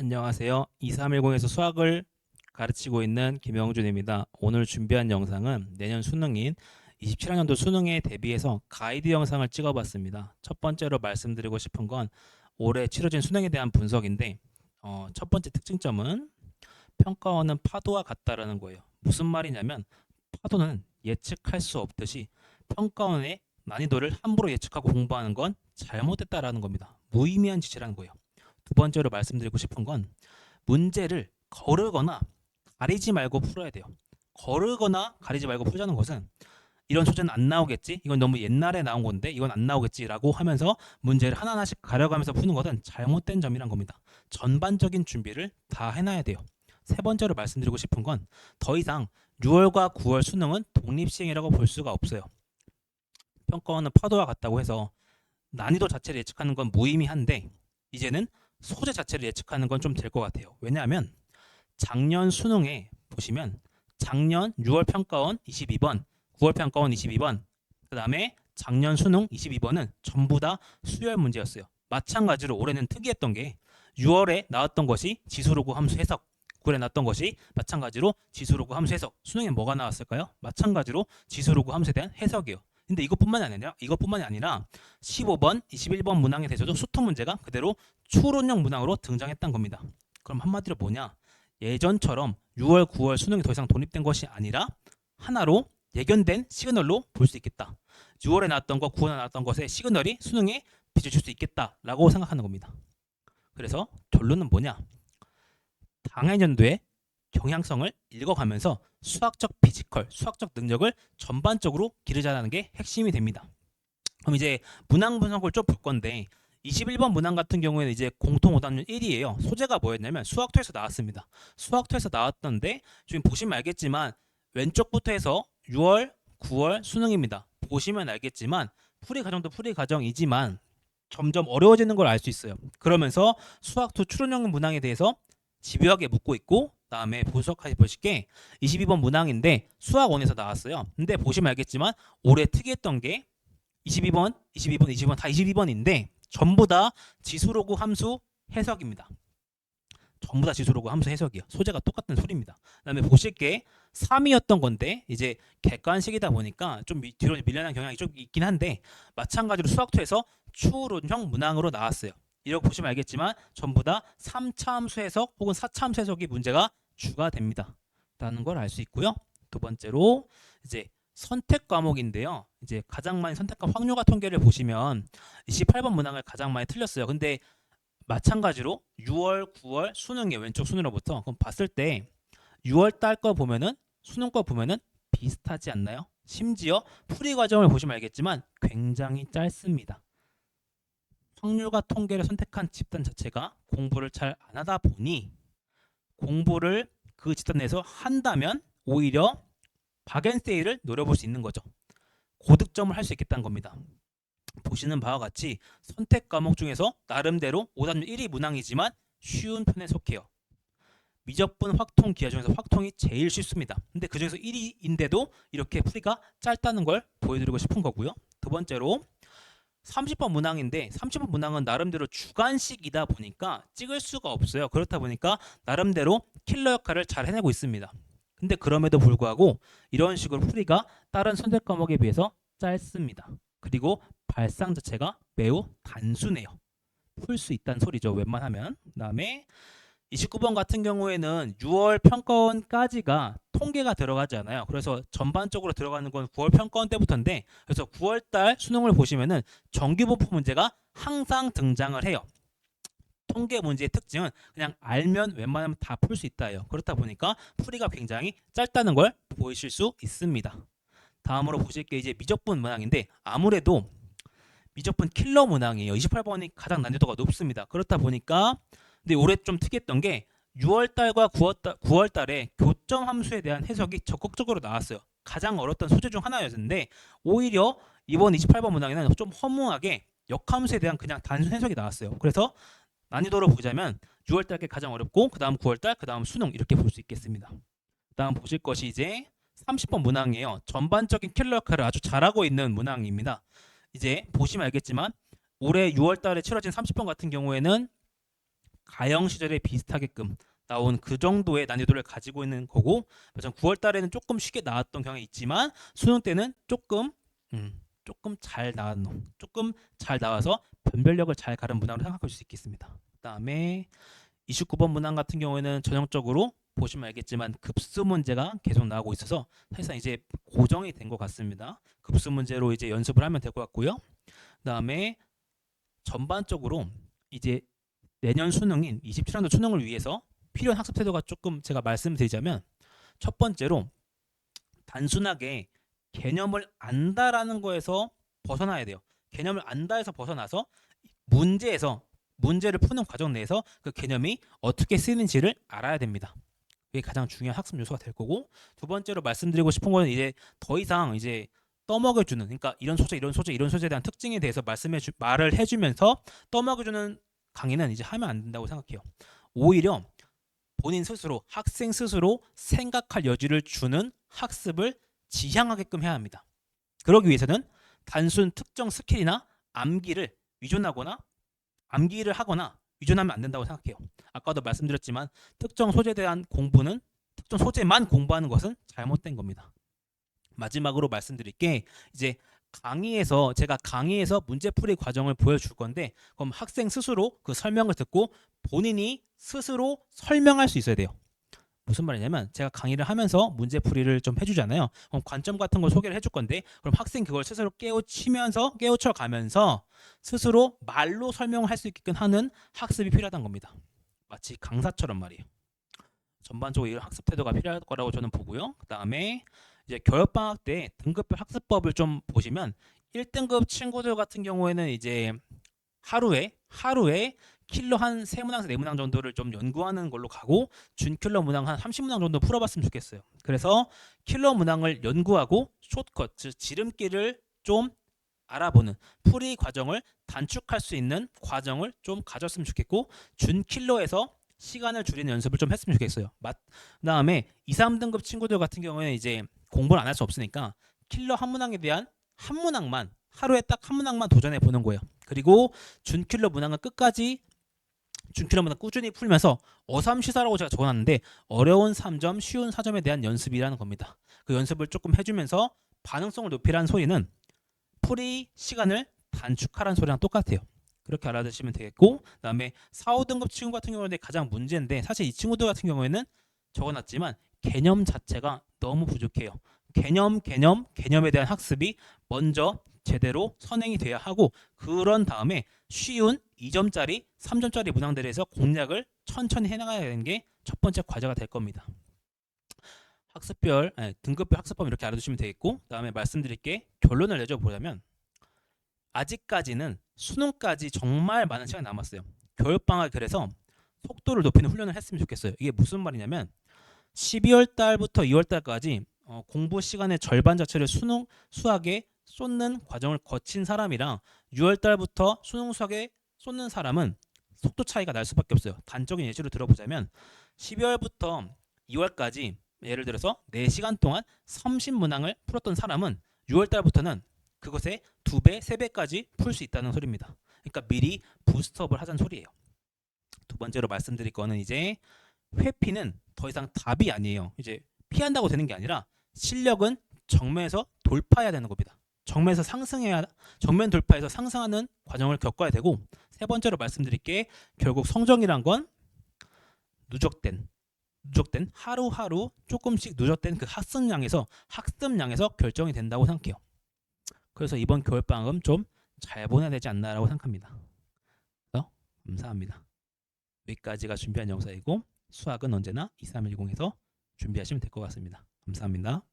안녕하세요. 2310에서 수학을 가르치고 있는 김영준입니다. 오늘 준비한 영상은 내년 수능인 27학년도 수능에 대비해서 가이드 영상을 찍어봤습니다. 첫 번째로 말씀드리고 싶은 건 올해 치러진 수능에 대한 분석인데 어, 첫 번째 특징점은 평가원은 파도와 같다라는 거예요. 무슨 말이냐면 파도는 예측할 수 없듯이 평가원의 난이도를 함부로 예측하고 공부하는 건 잘못됐다라는 겁니다. 무의미한 지시라는 거예요. 두 번째로 말씀드리고 싶은 건 문제를 거르거나 가리지 말고 풀어야 돼요. 거르거나 가리지 말고 풀자는 것은 이런 소재는 안 나오겠지? 이건 너무 옛날에 나온 건데 이건 안 나오겠지라고 하면서 문제를 하나하나씩 가려가면서 푸는 것은 잘못된 점이란 겁니다. 전반적인 준비를 다 해놔야 돼요. 세 번째로 말씀드리고 싶은 건 더 이상 6월과 9월 수능은 독립시행이라고 볼 수가 없어요. 평가원은 파도와 같다고 해서 난이도 자체를 예측하는 건 무의미한데 이제는 소재 자체를 예측하는 건 좀 될 것 같아요. 왜냐하면 작년 수능에 보시면 작년 6월 평가원 22번, 9월 평가원 22번, 그 다음에 작년 수능 22번은 전부 다 수열 문제였어요. 마찬가지로 올해는 특이했던 게 6월에 나왔던 것이 지수로그 함수 해석, 9월에 나왔던 것이 마찬가지로 지수로그 함수 해석. 수능에 뭐가 나왔을까요? 마찬가지로 지수로그 함수에 대한 해석이요. 근데 이것뿐만이 아니라 이것뿐만이 아니라 15번, 21번 문항에 대해서도 수통 문제가 그대로 추론형 문항으로 등장했던 겁니다. 그럼 한마디로 뭐냐? 예전처럼 6월, 9월 수능이 더 이상 독립된 것이 아니라 하나로 예견된 시그널로 볼 수 있겠다. 6월에 나왔던 것, 9월에 나왔던 것의 시그널이 수능에 줄수 있겠다라고 생각하는 겁니다. 그래서 결론은 뭐냐? 당해년도에 경향성을 읽어가면서 수학적 피지컬, 수학적 능력을 전반적으로 기르자는 게 핵심이 됩니다. 그럼 이제 문항 분석을 좀 볼 건데 21번 문항 같은 경우에는 이제 공통 오답률 1이에요. 소재가 뭐였냐면 수학토에서 나왔습니다. 수학토에서 나왔던데 지금 보시면 알겠지만 왼쪽부터 해서 6월, 9월 수능입니다. 보시면 알겠지만 풀이 과정도 풀이 과정이지만 점점 어려워지는 걸 알 수 있어요. 그러면서 수학토 추론형 문항에 대해서 집요하게 묻고 있고 다음에 분석하시 보실게 22번 문항인데 수학원에서 나왔어요. 근데 보시면 알겠지만 올해 특이했던 게 22번, 22번, 22번 다 22번인데 전부 다 지수로그 함수 해석입니다. 전부 다 지수로그 함수 해석이요. 소재가 똑같은 소리입니다. 그다음에 보실 게 3이었던 건데 이제 객관식이다 보니까 좀 미- 뒤로 밀려난 경향이 좀 있긴 한데 마찬가지로 수학토에서 추론형 문항으로 나왔어요. 이렇게 보시면 알겠지만 전부 다 3차 함수 해석 혹은 4차 함수 해석이 문제가 주가 됩니다. 라는 걸 알 수 있고요. 두 번째로 이제 선택 과목인데요. 이제 가장 많이 선택과 확률화 통계를 보시면 28번 문항을 가장 많이 틀렸어요. 근데 마찬가지로 6월, 9월 수능의 왼쪽 순으로부터 그럼 봤을 때 6월 달 거 보면은 수능 거 보면은 비슷하지 않나요? 심지어 풀이 과정을 보시면 알겠지만 굉장히 짧습니다. 확률과 통계를 선택한 집단 자체가 공부를 잘 안 하다 보니 공부를 그 집단 내에서 한다면 오히려 박앤세이를 노려볼 수 있는 거죠. 고득점을 할 수 있겠다는 겁니다. 보시는 바와 같이 선택 과목 중에서 나름대로 오답률 1위 문항이지만 쉬운 편에 속해요. 미적분 확통 기하 중에서 확통이 제일 쉽습니다. 근데 그 중에서 1위인데도 이렇게 풀이가 짧다는 걸 보여드리고 싶은 거고요. 두 번째로 30번 문항인데 30번 문항은 나름대로 주관식이다 보니까 찍을 수가 없어요. 그렇다 보니까 나름대로 킬러 역할을 잘 해내고 있습니다. 근데 그럼에도 불구하고 이런 식으로 풀이가 다른 선택 과목에 비해서 짧습니다. 그리고 발상 자체가 매우 단순해요. 풀 수 있다는 소리죠. 웬만하면. 그다음에 29번 같은 경우에는 6월 평가원까지가 통계가 들어가지 않아요. 그래서 전반적으로 들어가는 건 9월 평가원 때부터인데 그래서 9월 달 수능을 보시면은 정규분포 문제가 항상 등장을 해요. 통계 문제의 특징은 그냥 알면 웬만하면 다 풀 수 있다예요. 그렇다 보니까 풀이가 굉장히 짧다는 걸 보이실 수 있습니다. 다음으로 보실 게 이제 미적분 문항인데 아무래도 미적분 킬러 문항이에요. 28번이 가장 난이도가 높습니다. 그렇다 보니까 근데 올해 좀 특이했던 게 6월 달과 9월, 달, 9월 달에 교점 함수에 대한 해석이 적극적으로 나왔어요. 가장 어렵던 소재 중 하나였는데 오히려 이번 28번 문항에는 좀 허무하게 역함수에 대한 그냥 단순 해석이 나왔어요. 그래서 난이도로 보자면 6월 달 게 가장 어렵고 그 다음 9월 달, 그 다음 수능 이렇게 볼 수 있겠습니다. 그다음 보실 것이 이제 30번 문항이에요. 전반적인 킬러 역할을 아주 잘하고 있는 문항입니다. 이제 보시면 알겠지만 올해 6월 달에 치러진 30번 같은 경우에는 가형 시절에 비슷하게끔 나온 그 정도의 난이도를 가지고 있는 거고 전 9월 달에는 조금 쉽게 나왔던 경향이 있지만 수능 때는 조금 음, 조금 잘 나왔 조금 잘 나와서 변별력을 잘 가른 문항으로 생각할 수 있겠습니다. 그다음에 29번 문항 같은 경우에는 전형적으로 보시면 알겠지만 급수 문제가 계속 나오고 있어서 사실상 이제 고정이 된 것 같습니다. 급수 문제로 이제 연습을 하면 될 것 같고요. 그다음에 전반적으로 이제 내년 수능인 27년도 수능을 위해서 필요한 학습 태도가 조금 제가 말씀드리자면 첫 번째로 단순하게 개념을 안다라는 거에서 벗어나야 돼요. 개념을 안다에서 벗어나서 문제에서 문제를 푸는 과정 내에서 그 개념이 어떻게 쓰이는지를 알아야 됩니다. 그게 가장 중요한 학습 요소가 될 거고 두 번째로 말씀드리고 싶은 거는 이제 더 이상 이제 떠먹여주는 그러니까 이런 소재 이런 소재 이런 소재에 대한 특징에 대해서 말씀해 주, 말을 해주면서 떠먹여주는 강의는 이제 하면 안 된다고 생각해요. 오히려 본인 스스로 학생 스스로 생각할 여지를 주는 학습을 지향하게끔 해야 합니다. 그러기 위해서는 단순 특정 스킬이나 암기를 위존하거나 암기를 하거나 위존하면 안 된다고 생각해요. 아까도 말씀드렸지만 특정 소재에 대한 공부는 특정 소재만 공부하는 것은 잘못된 겁니다. 마지막으로 말씀드릴 게 이제 강의에서 제가 강의에서 문제풀이 과정을 보여줄 건데 그럼 학생 스스로 그 설명을 듣고 본인이 스스로 설명할 수 있어야 돼요. 무슨 말이냐면 제가 강의를 하면서 문제풀이를 좀 해주잖아요. 그럼 관점 같은 걸 소개를 해줄 건데 그럼 학생 그걸 스스로 깨우치면서 깨우쳐 가면서 스스로 말로 설명을 할수 있게끔 하는 학습이 필요하다는 겁니다. 마치 강사처럼 말이에요. 전반적으로 이런 학습 태도가 필요할 거라고 저는 보고요. 그 다음에 이제 겨울방학 때 등급별 학습법을 좀 보시면 1등급 친구들 같은 경우에는 이제 하루에 하루에 킬러 한 세 문항에서 네 문항 정도를 좀 연구하는 걸로 가고 준킬러 문항 한 30문항 정도 풀어봤으면 좋겠어요. 그래서 킬러 문항을 연구하고 숏컷, 즉 지름길을 좀 알아보는 풀이 과정을 단축할 수 있는 과정을 좀 가졌으면 좋겠고 준킬러에서 시간을 줄이는 연습을 좀 했으면 좋겠어요. 맞. 그다음에 2, 3등급 친구들 같은 경우에는 이제 공부를 안 할 수 없으니까 킬러 한 문항에 대한 한 문항만 하루에 딱 한 문항만 도전해 보는 거예요. 그리고 준킬러 문항은 끝까지 준킬러 문항 꾸준히 풀면서 어삼시사라고 제가 적어놨는데 어려운 3점, 쉬운 4점에 대한 연습이라는 겁니다. 그 연습을 조금 해주면서 반응성을 높이라는 소리는 풀이 시간을 단축하라는 소리랑 똑같아요. 그렇게 알아두시면 되겠고 그다음에 4, 5등급 친구 같은 경우는 가장 문제인데 사실 이 친구들 같은 경우에는 적어놨지만 개념 자체가 너무 부족해요. 개념, 개념, 개념에 대한 학습이 먼저 제대로 선행이 돼야 하고 그런 다음에 쉬운 2점짜리, 3점짜리 문항들에서 공략을 천천히 해나가야 되는 게 첫 번째 과제가 될 겁니다. 학습별, 아니, 등급별 학습법 이렇게 알아두시면 되겠고 그다음에 말씀드릴 게 결론을 내줘보자면 아직까지는 수능까지 정말 많은 시간이 남았어요. 겨울방학 그래서 속도를 높이는 훈련을 했으면 좋겠어요. 이게 무슨 말이냐면 12월 달부터 2월 달까지 어, 공부 시간의 절반 자체를 수능 수학에 쏟는 과정을 거친 사람이랑 6월 달부터 수능 수학에 쏟는 사람은 속도 차이가 날 수밖에 없어요. 단적인 예시로 들어보자면 12월부터 2월까지 예를 들어서 4시간 동안 30문항을 풀었던 사람은 6월 달부터는 그것의 2배, 3배까지 풀 수 있다는 소리입니다. 그러니까 미리 부스트업을 하자는 소리예요. 두 번째로 말씀드릴 거는 이제 회피는 더 이상 답이 아니에요. 이제 피한다고 되는 게 아니라 실력은 정면에서 돌파해야 되는 겁니다. 정면에서 상승해야 정면 돌파해서 상승하는 과정을 겪어야 되고 세 번째로 말씀드릴 게 결국 성적이란 건 누적된 누적된 하루하루 조금씩 누적된 그 학습량에서 학습량에서 결정이 된다고 생각해요. 그래서 이번 겨울 방학은 좀 잘 보내야 되지 않나라고 생각합니다. 감사합니다. 여기까지가 준비한 영상이고 수학은 언제나 2310에서 준비하시면 될 것 같습니다. 감사합니다.